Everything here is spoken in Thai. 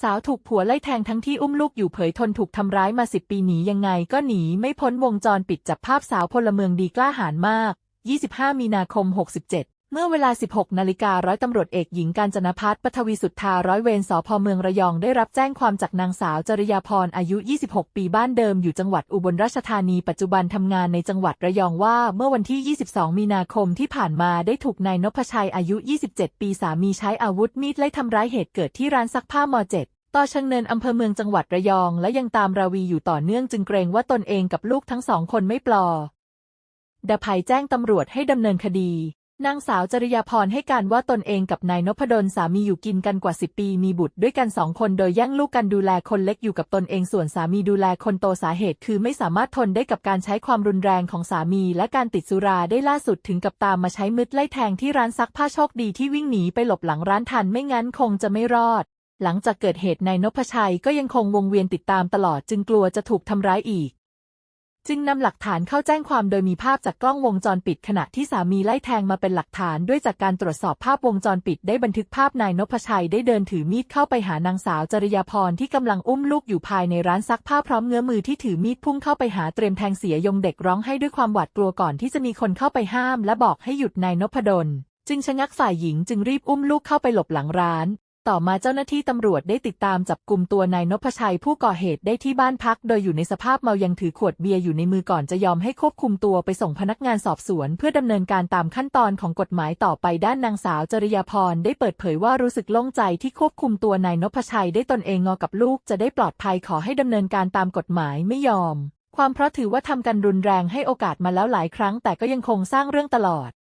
สาวถูกผัวไล่แทงทั้งที่อุ้มลูกอยู่เผยทนถูกทำร้ายมาสิบปีหนียังไงก็หนีไม่พ้นวงจรปิดจับภาพสาวพลเมืองดีกล้าหาญมาก 25 มีนาคม 67 เมื่อเวลา 16 นาฬิการ้อยตำรวจเอกหญิงการจนพัฒน์ปทวีสุทธาร้อยเวรสพเมืองระยองได้รับแจ้งความจากนางสาวจริยาพรอายุ 26 ปีบ้านเดิมอยู่จังหวัดอุบลราชธานีปัจจุบันทำงานในจังหวัดระยองว่า เมื่อวันที่ 22 มีนาคมที่ผ่านมาได้ถูกนายนพชัยอายุ 27 ปีสามีใช้อาวุธมีดไล่ทำร้ายเหตุเกิดที่ร้านซักผ้ามเจ็ดต่อชิงเนินอำเภอเมืองจังหวัดระยองและยังตามราวีอยู่ต่อเนื่องจึงเกรงว่าตนเองกับลูกทั้งสองคนไม่ปลอดภัยแจ้งตำรวจให้ดำเนินคดี นางสาวจริยาพรให้การว่าตนเองกับนายนพดลสามีอยู่กินกันกว่า10ปี มีบุตรด้วยกันสองคนโดยแย่งลูกกันดูแลคนเล็กอยู่กับตนเองส่วนสามีดูแลคนโตสาเหตุ คือไม่สามารถทนได้กับการใช้ความรุนแรงของสามี และการติดสุราได้ล่าสุดถึงกับตามมาใช้มืดไล่แทงที่ร้านซักผ้าโชคดีที่วิ่งหนีไปหลบหลังร้านทันไม่งั้นคงจะไม่รอด หลังจากเกิดเหตุนายนพชัยก็ยังคงวงเวียนติดตามตลอดจึงกลัวจะถูกทำร้ายอีก จึงนำหลักฐานเข้าแจ้งความโดยมีภาพจากกล้องวงจรปิดขณะที่สามีไล่แทงมาเป็นหลักฐานด้วยจากการตรวจสอบภาพวงจรปิดได้บันทึกภาพนายนพชัยได้เดินถือมีดเข้าไปหานางสาวจริยาพรที่กำลังอุ้มลูกอยู่ภายในร้านซักผ้าพร้อมเงื้อมือที่ถือมีดพุ่งเข้าไปหาเตรียมแทงเสียยงเด็กร้องให้ด้วยความหวาดกลัวก่อนที่จะมีคนเข้าไปห้ามและบอกให้หยุดนายนพดลจึงชะงักฝ่ายหญิงจึงรีบอุ้มลูกเข้าไปหลบหลังร้าน ต่อมาเจ้าหน้าที่ตำรวจได้ติดตามจับกลุ่มตัวนายนพชัยผู้ก่อเหตุได้ที่บ้านพัก โดยอยู่ในสภาพเมายังถือขวดเบียร์อยู่ในมือก่อนจะยอมให้ควบคุมตัวไปส่งพนักงานสอบสวน เพื่อดำเนินการตามขั้นตอนของกฎหมายต่อไปด้านนางสาวจริยาพรได้เปิดเผยว่ารู้สึกโล่งใจที่ควบคุมตัวนายนพชัยได้ตนเองงอกับลูกจะได้ปลอดภัยขอให้ดำเนินการตามกฎหมายไม่ยอม ความเพราะถือว่าทำกันรุนแรงให้โอกาสมาแล้วหลายครั้งแต่ก็ยังคงสร้างเรื่องตลอด